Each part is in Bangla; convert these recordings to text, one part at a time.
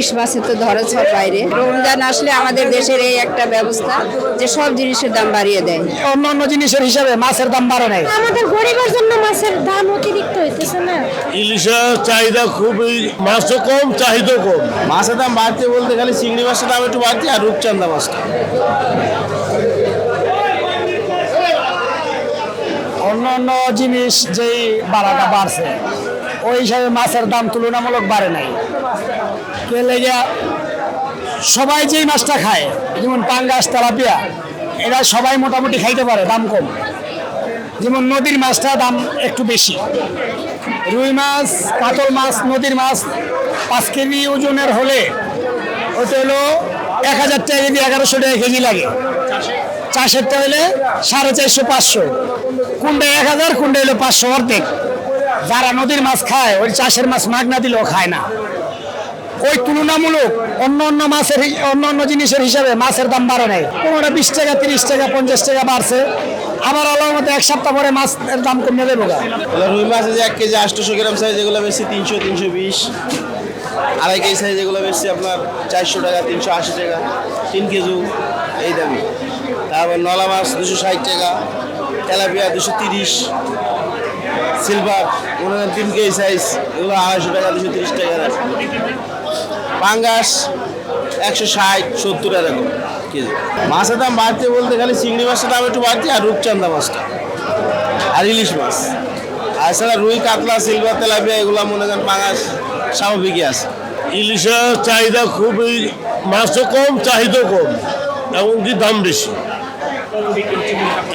ইলিশ মাছের তো ধরা ছোঁয়ার বাইরে। রমজান আসলে আমাদের দেশের এই একটা ব্যবস্থা যে সব জিনিসের দাম বাড়িয়ে দেয়। অন্য অন্য জিনিসের হিসাবে মাছের দাম বাড়ে নাই। আমাদের গরিবের জন্য মাছের দাম অতিরিক্ত হইতেছে না। ইলিশের চাহিদা খুবই মাছও কম চাহিদা কম। মাছের দাম বাড়তে বলতে খালি চিংড়ি মাছের দাম একটু বাড়ছে আর রূপচান্দা মাছটা। অন্য অন্য জিনিস যেই বাড়াটা বাড়ছে ওই হিসাবে মাছের দাম তুলনামূলক বাড়ে নাই। সবাই যেই মাছটা খায়, যেমন পাঙ্গাস, তেলাপিয়া, এরা সবাই মোটামুটি খাইতে পারে, দাম কম। যেমন নদীর মাছটা দাম একটু বেশি। রুই মাছ, কাতল মাছ, নদীর মাছ পাঁচ কেজি ওজনের হলে ওটা হলো এক হাজার টাকা কেজি, এগারোশো টাকা কেজি লাগে। চাষেরটা হলে সাড়ে চারশো, পাঁচশো। কোনটা এক হাজার কোনটা হলো পাঁচশো অর্ধেক। যারা নদীর মাছ খায়, ওই চাষের মাছ মাগনা দিলেও খায় না। ওই তুলনামূলক অন্য অন্য মাছের অন্য অন্য জিনিসের হিসাবে মাছের দাম বাড়ে নাই। কোনোটা বিশ টাকা, তিরিশ টাকা, পঞ্চাশ টাকা বাড়ছে। আবার আল্লাহর মতো এক সপ্তাহ পরে মাছের দাম কমে দেবো রুই মাছ আছে এক কেজি আটশোশো গ্রাম সাইজ এগুলো বেশি, তিনশো তিনশো বিশ। আড়াই কেজি সাইজ এগুলো বেশি, আপনার চারশো টাকা, তিনশো আশি টাকা, তিন কেজি, এই দামি। তারপর নলা মাছ দুশো ষাট টাকা, তেলাপিয়া দুশো তিরিশ। সিলভার মনে তিন কেজি সাইজ এগুলো আড়াইশো টাকা, দুশো তিরিশ টাকা এরকম। পাঙ্গাস, একশো ষাট, সত্তর এরকম কেজি। মাছের দাম বাড়তে বলতে খালি চিংড়ি মাছের দাম একটু বাড়ছে আর রূপচান্দা মাছটা। আর ইলিশ মাছ। আর এছাড়া রুই, কাতলা, সিলভার, তেলাপিয়া, এগুলো মনে করেন পাঙাশ স্বাভাবিকই আছে। ইলিশের চাহিদা খুবই, মাছও কম চাহিদা কম, এমনকি দাম বেশি।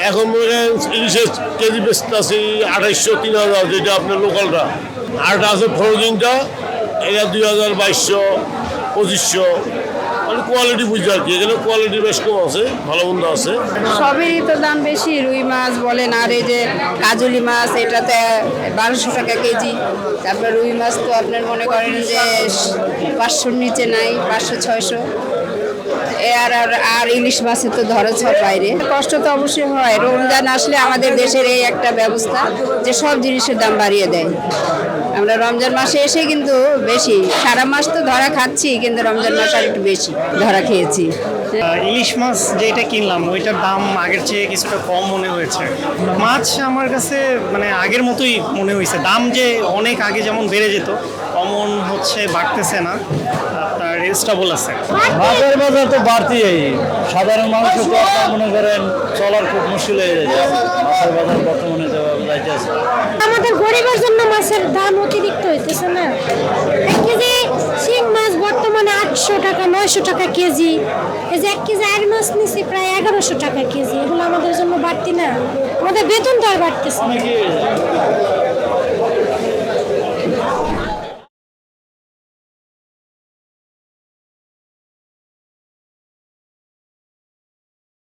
এখন মনে করেন ইলিশের কেজি বেচতে আছে, আঠাইশশো, তিন হাজার যেটা আপনার লোকালটা আর আছে ফ্রোজিংটা এটা দুই হাজার বাইশশো, পঁচিশশো। মানে কোয়ালিটি বুঝতে আর কি, এখানে কোয়ালিটি বেশ কম আছে, ভালো মন্দ আছে। সবেরই তো দাম বেশি, রুই মাছ বলেন, আর এই যে কাজলি মাছ এটাতে বারোশো টাকা কেজি। তারপর রুই মাছ তো আপনার মনে করেন যে পাঁচশোর নিচে নাই, পাঁচশো, ছয়শো। আর আর- ইলিশ মাছের তো ধরা ছোঁয়ার বাইরে। কষ্ট তো অবশ্যই হয়। রমজান আসলে আমাদের দেশের এই একটা ব্যবস্থা যে সব জিনিসের দাম বাড়িয়ে দেয়। আমরা রমজান মাসে এসে কিন্তু বেশি। সারা মাস তো ধরা খাচ্ছি, কিন্তু রমজান মাস আর একটু বেশি ধরা খেয়েছি। ইলিশ মাছ যেটা কিনলাম ওইটার দাম আগের চেয়ে কিছুটা কম মনে হয়েছে। মাছ আমার কাছে মানে আগের মতোই মনে হয়েছে। দাম যে অনেক আগে যেমন বেড়ে যেত কমন হচ্ছে বাড়তেছে না। আপনার স্টেবল আছে। মাছের বাজার তো বাড়তি সাধারণ মানুষ তো আপনার মনে করেন চলার খুব মুশকিল হয়ে যাচ্ছে মাছের বাজার বর্তমানে যাইতেছে আমাদের গরিবের জন্য মাছের দাম অতিরিক্ত হইতেছে না। এক শিং মাছ বর্তমানে আটশো টাকা, নয়শো টাকা কেজি। এই যে এক কেজি আর মাছ নিচ্ছি প্রায় এগারোশো টাকা কেজি। এগুলো আমাদের জন্য বাড়তি না। আমাদের বেতন তো আর বাড়তেছে।